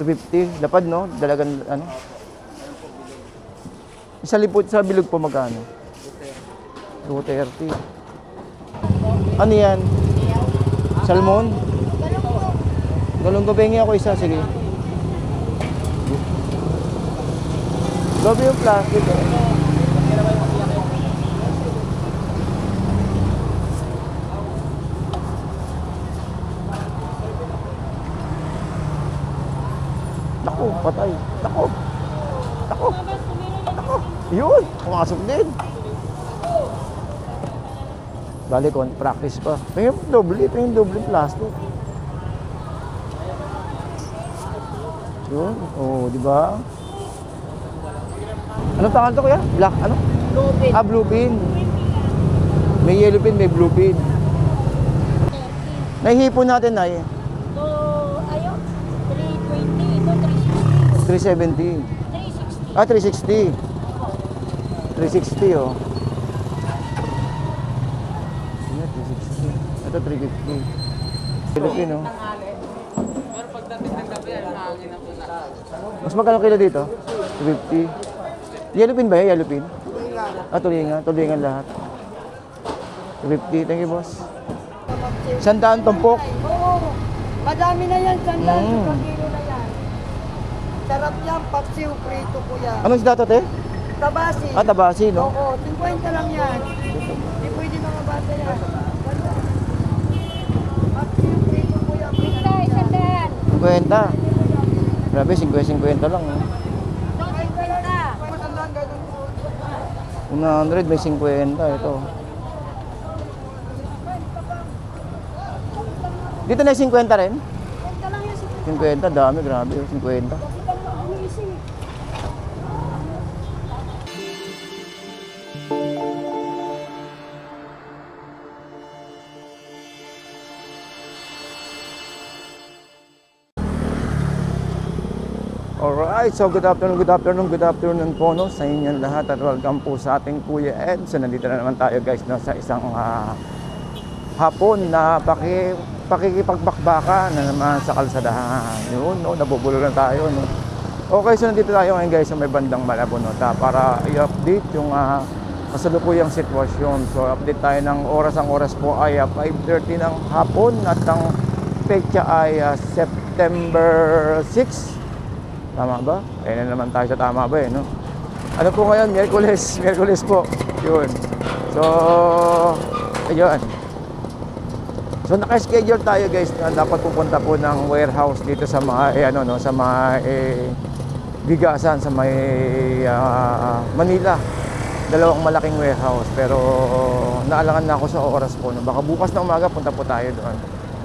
250. Lapad, no? Dalagan, ano? Sa lipot, sa bilog po magkano? 230. Ano yan? Salmon? Galong gabengi ako isa, sige. Gabi yung plastic. Eh. Naku, patay. Naku. Naku. Naku. Yun, pumasok din. Bali, kon practice pa. Tingin doble, tingin doble plastic. Yun, oh, di ba? Ano tangan to kuya? Black, ano? Blue pin. Ah, blue pin. May yellow pin, may blue pin. Nahihipon natin na eh. Ito, ayo, 320. Ito, 370. 360. 360. Ah, 360. 360 oh. Yan, 360. Ito 350. Philippine oh. Mas magkano kilo dito? 250. Yellow pin ba yan? Yellow pin? Ah, tulingan. Tulingan lahat. 250. Thank you, boss. Sandaan tumpok. Oo. Madami na yan, sandal Mm. kilo na yan. Sarap yan, paksiw, prito ko yan. Anong isda to, te? Tabasi. Ah, tabasi, no? Oo, 50 lang yan. Hindi pwede mga bata yan. 50. Grabe, 50-50 lang. 50. Ganun. 100, may 50 ito. Dito na yung 50 rin? 50 lang yan. 50, dami, grabe. oh, 50. Alright, so good afternoon, good afternoon, good afternoon po no, sa inyong lahat at welcome po sa ating Kuya Ed. So nandito na naman tayo guys no, sa isang ah, hapon na paki, pakikipagbakbaka na naman sa kalsadahan. Yun, no, nabubulo na tayo. No. Okay, so nandito tayo ngayon guys sa may bandang Malabo no, ta, para i-update yung uh, kasalukuyang sitwasyon. So update tayo ng oras. Ang oras po ay ah, 5.30 ng hapon at ang pecha ay ah, September 6. Tama ba? Ayun na naman tayo sa tama ba eh, no? Ano po ngayon? Miyerkules. Miyerkules po. Yun. So, ayun. So naka-schedule tayo guys na dapat pupunta po ng warehouse dito sa mga eh, ano no sa mga eh, bigasan sa may ah, Manila. Dalawang malaking warehouse pero naalangan na ako sa oras po. No? Baka bukas na umaga punta po tayo doon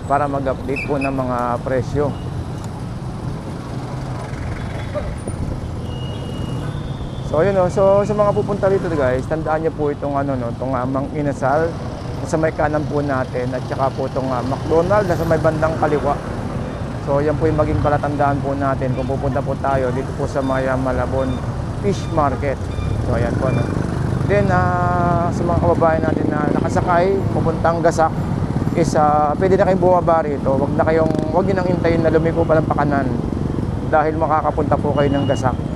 para mag-update po ng mga presyo. So yun no, so sa mga pupunta dito guys, tandaan niyo po itong ano no, itong uh, Mang Inasal sa may kanan po natin at saka po itong uh, McDonald na sa may bandang kaliwa. So yan po yung maging palatandaan po natin kung pupunta po tayo dito po sa Maya Malabon Fish Market. So ayan po no. Then uh, sa mga kababayan natin na nakasakay pupuntang Gasak is uh, pwede na kayong bumaba rito. Wag na kayong wag niyo nang hintayin na lumiko pa ng pakanan dahil makakapunta po kayo ng Gasak.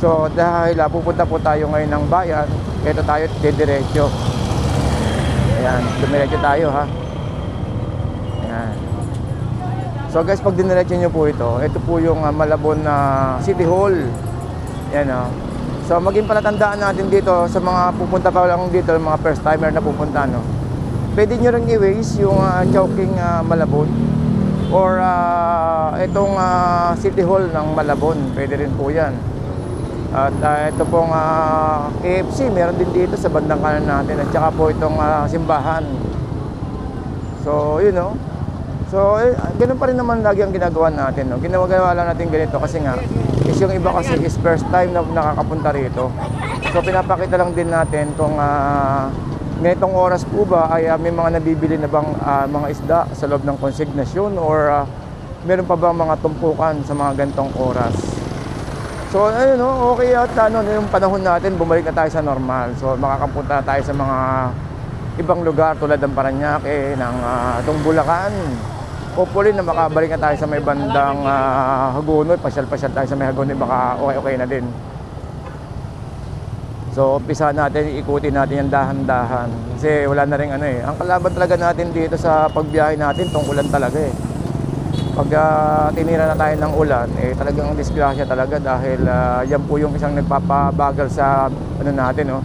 So dahil uh, pupunta po tayo ngayon ng bayan, ito tayo didiretso. Ayan, dumiretso tayo ha. Ayan. So guys, pag diniretso nyo po ito, ito po yung uh, Malabon na City Hall. Ayan o. So maging palatandaan natin dito sa mga pupunta pa lang dito, mga first timer na pupunta no. Pwede nyo rin i-waste yung uh, Chowking uh, Malabon or uh, itong uh, City Hall ng Malabon. Pwede rin po yan. At uh, ito pong uh, KFC, meron din dito sa bandang kanan natin. At saka po itong uh, simbahan. So, yun know. So, eh, ganun pa rin naman lagi ang ginagawa natin. No? Ginagawa lang natin ganito kasi nga, is yung iba kasi is first time na nakakapunta rito. So, pinapakita lang din natin kung uh, ganitong oras po ba ay uh, may mga nabibili na bang uh, mga isda sa loob ng konsignasyon or uh, meron pa bang mga tumpukan sa mga ganitong oras. So ayun no, okay at ano yung panahon natin bumalik na tayo sa normal. So makakapunta na tayo sa mga ibang lugar tulad ng Paranaque, ng uh, itong hopefully na makabalik na tayo sa may bandang uh, Hagonoy, pasyal-pasyal tayo sa may Hagonoy, baka okay-okay na din. So, umpisa natin, ikutin natin yung dahan-dahan. Kasi wala na rin ano eh. Ang kalaban talaga natin dito sa pagbiyahe natin, tungkulan talaga eh. Pag ah, tinira na tayo ng ulan, eh talagang disgrasya talaga dahil ah, yan po yung isang nagpapabagal sa ano natin, no?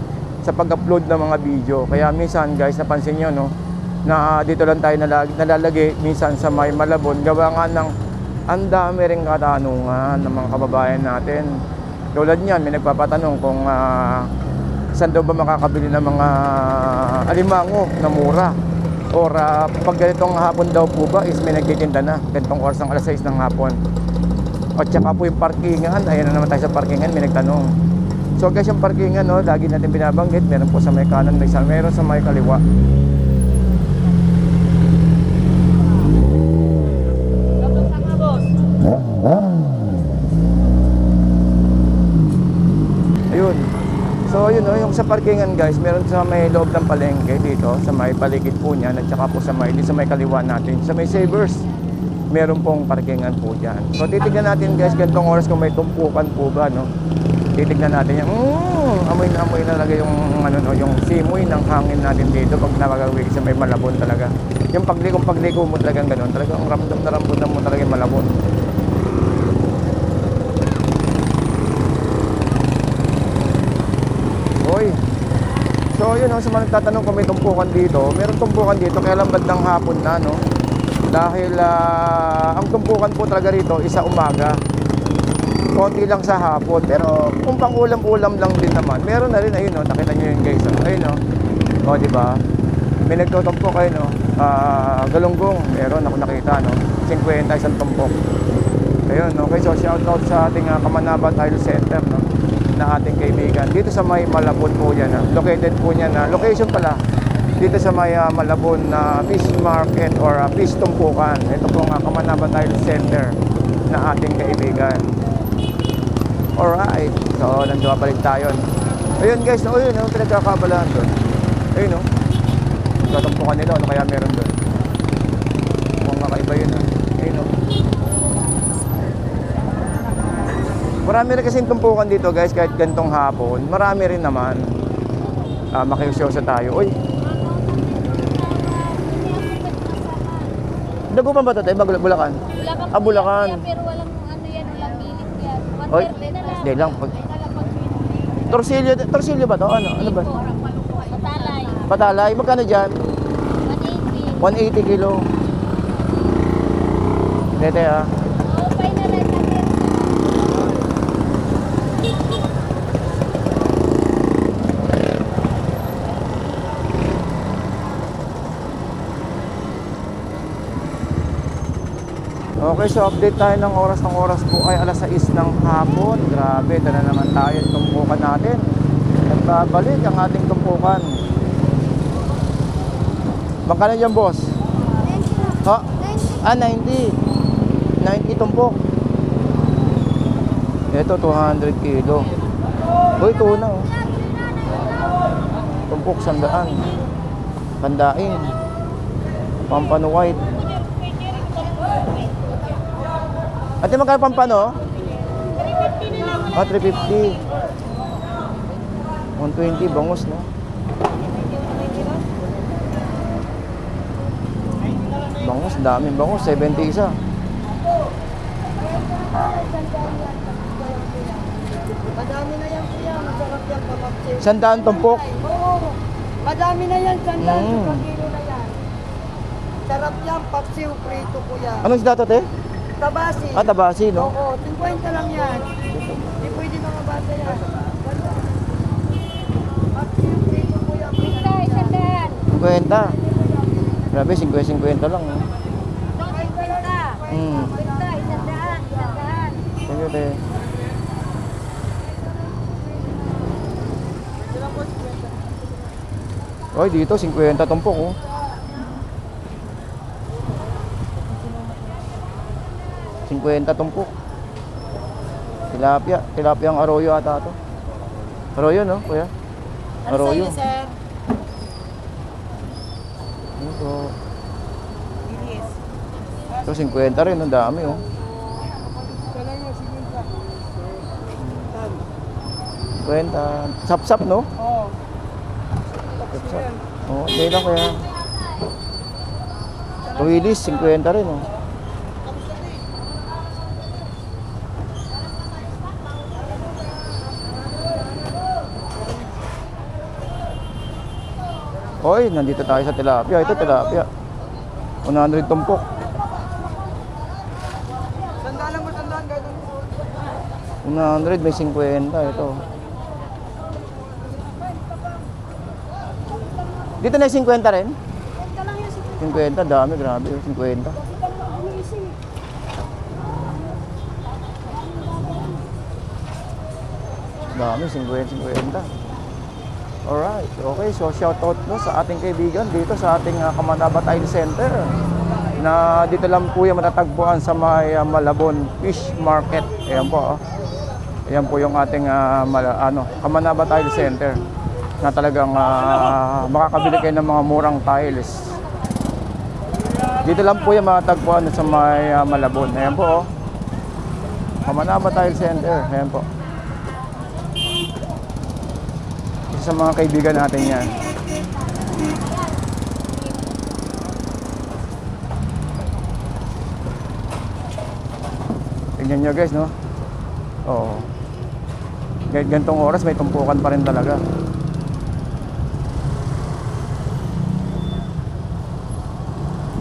sa pag-upload ng mga video. Kaya minsan guys, napansin nyo, no? na dito lang tayo nalag- nalalagay minsan sa may Malabon. Gawa nga ng ang dami ring katanungan ng mga kababayan natin. Tulad niyan, may nagpapatanong kung ah, saan daw ba makakabili ng mga alimango na mura. Or ah, pag ganitong hapon daw po ba is may nagtitinda na. Ganitong oras ng alas 6 ng hapon. At saka po yung parkingan, ayan na naman tayo sa parkingan, may nagtanong. So guys, yung parkingan, no, lagi natin binabanggit, meron po sa may kanan, may isa, meron sa may kaliwa. Ayun. So yun no, yung sa parkingan guys, meron sa may loob ng palengke dito, sa may paligid po niyan at saka po sa may, sa may kaliwa natin, sa may Savers. Meron pong parkingan po diyan. So titignan natin guys, ganitong oras kung may tumpukan po ba no. Titignan natin yung mm, amoy na amoy na talaga yung ano no, yung simoy ng hangin natin dito pag nakagawi sa may malabon talaga. Yung pagliko pagliko mo talagang ganun, talagang ramdam na ramdam mo talaga yung malabon. So yun oh, sa mga nagtatanong kung may tumpukan dito, meron tumpukan dito kaya lang bandang hapon na no. Dahil ah, ang tumpukan po talaga rito isa umaga. Konti lang sa hapon, pero kung pang ulam-ulam lang din naman, meron na rin ayun oh, nakita niyo yun guys. Oh. Ayun oh. Oh, di ba? May nagtutumpok kayo no. Ah, galunggong, meron ako nakita no. 50 isang tumpok. Ayun, okay, so shout out sa ating uh, Kamanaba Tile Center, no, na ating kaibigan. Dito sa may Malabon po yan, ah. located po niya na, location pala, dito sa may ah, Malabon na fish market or ah, fish tumpukan. Ito po nga Kamanaba Tile Center na ating kaibigan. Alright, so nandun pa rin tayo. Ayun guys, no, ayun, no, pinagkakabalaan doon. Ayun, no, tatumpukan nila, ano kaya meron doon. Mukhang kakaiba yun, no. Ayun, no. Marami rin kasing tumpukan dito guys kahit gantong hapon. Marami rin naman. Uh, makiusyoso tayo. Uy, Dagupan ba ito tayo? Bulacan? Bulacan. Ah, Bulacan. Pero walang ano yan, walang bilik yan. Oy, hindi lang. Pag... Torsilyo, torsilyo ba to? Ano? Ano ba? Patalay. Patalay. Magkano dyan? 180. 180 kilo. Tete ah. Okay, so update tayo ng oras ng oras po ay alas 6 ng hapon. Grabe, ito na naman tayo yung tumpukan natin. Nagbabalik ang ating tumpukan. Magkano dyan, boss? Ha? Ah, 90. 90 tumpok. Ito, 200 kilo. Uy, tuna oh. Tumpok, sandaan. Pandain. Pampano white. Ate, magkano pampano? Ah, 350. 120, bangus, no? Bangus, daming bangus. 70 isa. Madami na yan kuya, masarap yan kapapsir. Sandaan tumpok. Oo, madami na yan, sandaan Mm. kilo na yan. Sarap yan, papsiw, prito kuya. Anong isda to, te? Tabasi. Ah, tabasi, no? Oo, 50 lang yan. Hindi pwede mga bata yan. 50. Grabe, 50-50 lang. Pista. Hmm. You, te. Oy, dito 50 tumpok oh. Cinquenta tumpok. Tilapia, tilapia ang arroyo ata to. Arroyo no, kuya? Arroyo. sir? Ito. Bilis. Ito, 50 rin. Ang dami, oh. Ito. 50. Sap-sap, no? Oo. Sap-sap. Oo, oh, hindi lang kaya. Tuwilis, 50 rin, oh. Hoy, nandito tayo sa tilapia. Ito tilapia. 100 tumpok. Tandaan lang mo, tandaan. Gagawin mo. 100, may 50 ito. Dito na yung 50 rin? Ito lang yung sige. 50, dami, grabe. oh, 50. Dami, 50, 50. Alright, okay. So, shoutout no sa ating kaibigan dito sa ating uh, Kamanaba Tile Center na dito lang po yung matatagpuan sa may ah, Malabon Fish Market. Ayan po. Oh. Ayan po yung ating ah, mala, ano, Kamanaba Tile Center na talagang ah, makakabili kayo ng mga murang tiles. Dito lang po yung matatagpuan sa may ah, Malabon. Ayan po. Oh. Kamanaba Tile Center. Ayan po. Isa sa mga kaibigan natin yan. Tingnan nyo guys, no? Oo. Kahit gantong oras, may tumpukan pa rin talaga.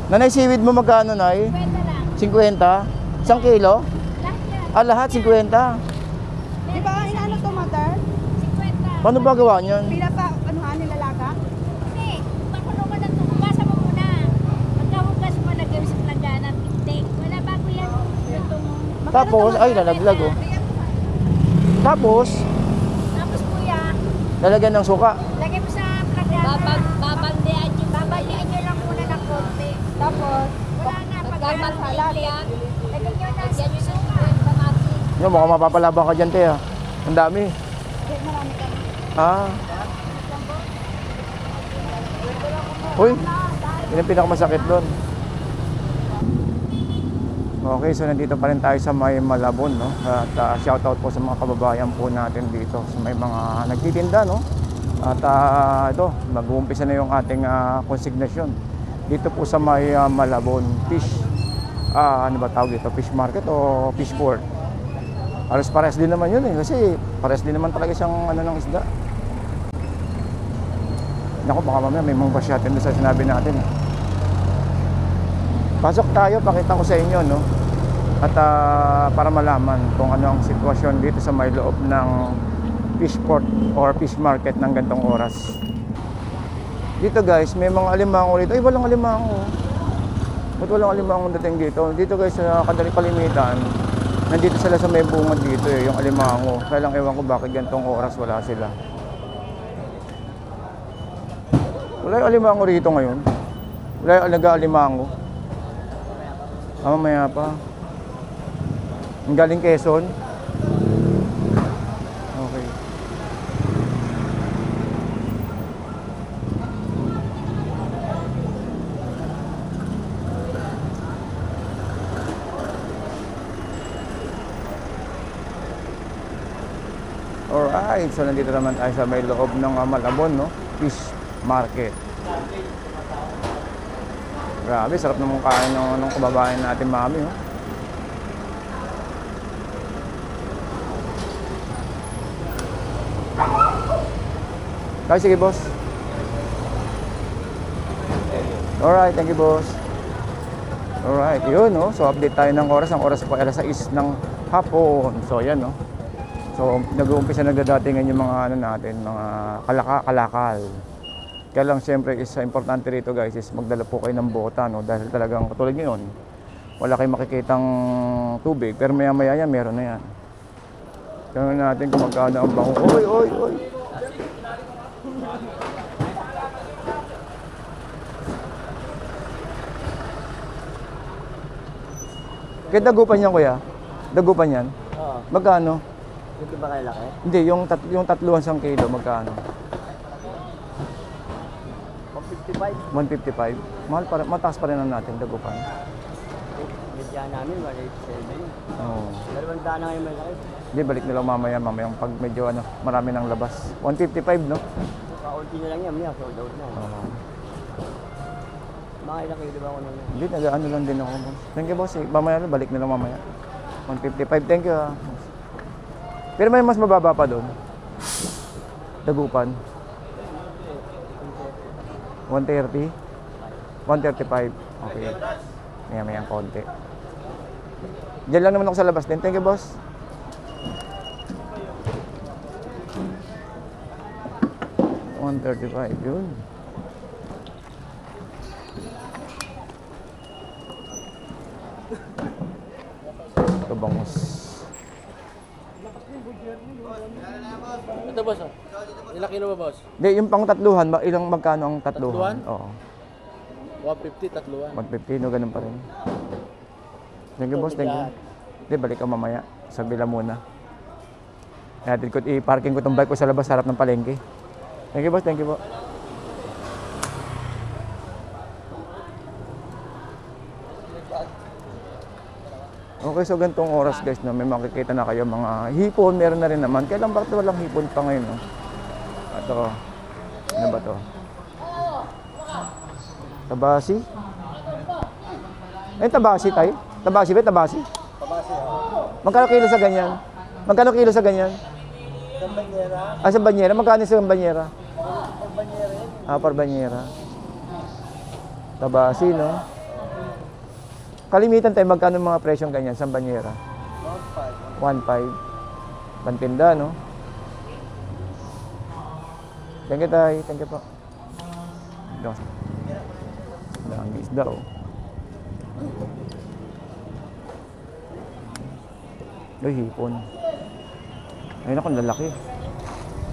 Nanay, seaweed mo magkano, Nay? Pwede lang. 50? Isang kilo? Lahat yan. Ah, lahat 50. Di ba, inaano to, mother? 50. Paano ba gawa niyan? Pila pa, ano ha, nilalaga? Hindi. Lang ito. Hugasan mo muna. Pagkahugas mo, lagay sa planggana. Pintik. Wala bago yan. Tapos, ay, lalaglag oh. Tapos, Tapos kuya, lalagyan ng suka. lagay mo sa planggana. Babag, babandian nyo. Babandian nyo lang muna ng konti. Tapos, wala na. Pagkakalsalat. Lagay nyo na sa suka. Yung mukhang mapapalabang ka dyan, te, ah. Ang dami. Marami kami. Ah. Uy, yun ang pinakamasakit doon. Okay, so nandito pa rin tayo sa may Malabon, no? At uh, shoutout po sa mga kababayan po natin dito, sa may mga nagtitinda, no? At ah, ito, mag-uumpisa na yung ating ah, konsignasyon. Dito po sa may ah, Malabon Fish, ah, ano ba tawag dito? Fish market o fish port? Halos pares din naman yun eh, kasi pares din naman talaga siyang ano ng isda. Naku, baka mamaya may mga basyatin sa sinabi natin. Pasok tayo, pakita ko sa inyo, no? At ah, para malaman kung ano ang sitwasyon dito sa may loob ng fish port or fish market ng gantong oras. Dito guys, may mga alimango rito. Ay, walang alimango. Ba't walang alimango dating dito? Dito guys, sa kadali palimitan, nandito sila sa may bungad dito eh, yung alimango. Kaya lang ewan ko bakit gantong oras wala sila. Wala yung alimango rito ngayon. Wala yung nag-alimango. Ah, mamaya pa. Ang galing Quezon. Okay. Alright, so nandito naman tayo sa may loob ng uh, Malabon, no? Fish Market. Grabe, sarap naman kain ng, ng kababayan natin, mami, oh. Kaya sige, boss. Alright, thank you, boss. Alright, yun, no? So, update tayo ng oras. Ang oras po, alas 6 ng hapon. So, yan, no? So, nag-uumpisa nagdadatingan yung mga ano natin, mga kalaka kalakal. Kaya lang siyempre is importante rito guys is magdala po kayo ng bota no dahil talagang katulad ngayon wala kayong makikitang tubig pero maya maya yan meron na yan. Tingnan natin kung magkano ang bango. Oy, oy, oy. Kaya dagupan yan kuya? Dagupan yan? Oo. Magkano? Hindi ba kayo laki? Hindi, yung, tat yung tatluhan sang kilo, magkano? 155. 155. Mahal pa rin, mataas pa rin ang natin, dagupan. Yan namin, 187. Oo. Dalawang daan na ngayon may laki. Hindi, balik na lang mamaya, mamaya pag medyo ano, marami ng labas. 155, no? Kaunti na lang yan, may sold out na. Oo. Mga ilang kilo ba ako nun? Hindi, nag-ano lang din ako. Thank you, boss. Eh, Mamaya na, balik na lang mamaya. 155, thank you, ah. Pero may mas mababa pa doon. Dagupan. 130? 135. Okay. Maya maya ang konti. Diyan lang naman ako sa labas din. Thank you, boss. One thirty-five, yun. Ito bangus. Ito boss, oh. Ilang kilo ba boss? Hindi, yung pang tatluhan, ma- ilang magkano ang tatluhan? Tatluhan? Oo. 150, tatluan. 150, no, ganun pa rin. Thank you, boss. Thank you. Hindi, balik ka mamaya. Sa bila muna. Natin ko, i-parking ko tong bike ko sa labas, harap ng palengke. Thank you, boss. Thank you po. Okay, so ganitong oras guys, no, may makikita na kayo mga hipon, meron na rin naman. Kailan bakit walang hipon pa ngayon? No? Ito, ano ba to? Tabasi? Eh, tabasi tayo? Tabasi ba? Tabasi? Tabasi, Magkano kilo sa ganyan? Magkano kilo sa ganyan? Sa banyera. Ah, sa banyera? Magkano sa banyera? Ah, par banyera. Tabasi, no? Kalimitan tayo, magkano mga presyong ganyan sa banyera? 1.5. 1.5. Pantinda, no? Thank you, tay. Thank you po. Dami isda, oh. Ay, hipon. Ayun ako, lalaki.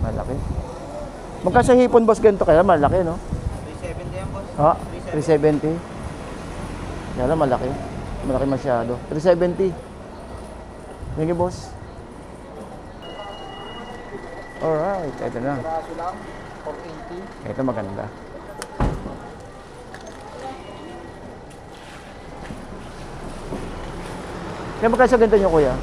Malaki. Magkano sa hipon, boss, ganito kaya? Malaki, no? 370 yan, boss. Ha? 370? Kaya lang, malaki. Malaki masyado. 370. Thank you, boss. Alright, ito na. Kaso lang, 480. Ito maganda. Kaya magkano sa ganito nyo, kuya?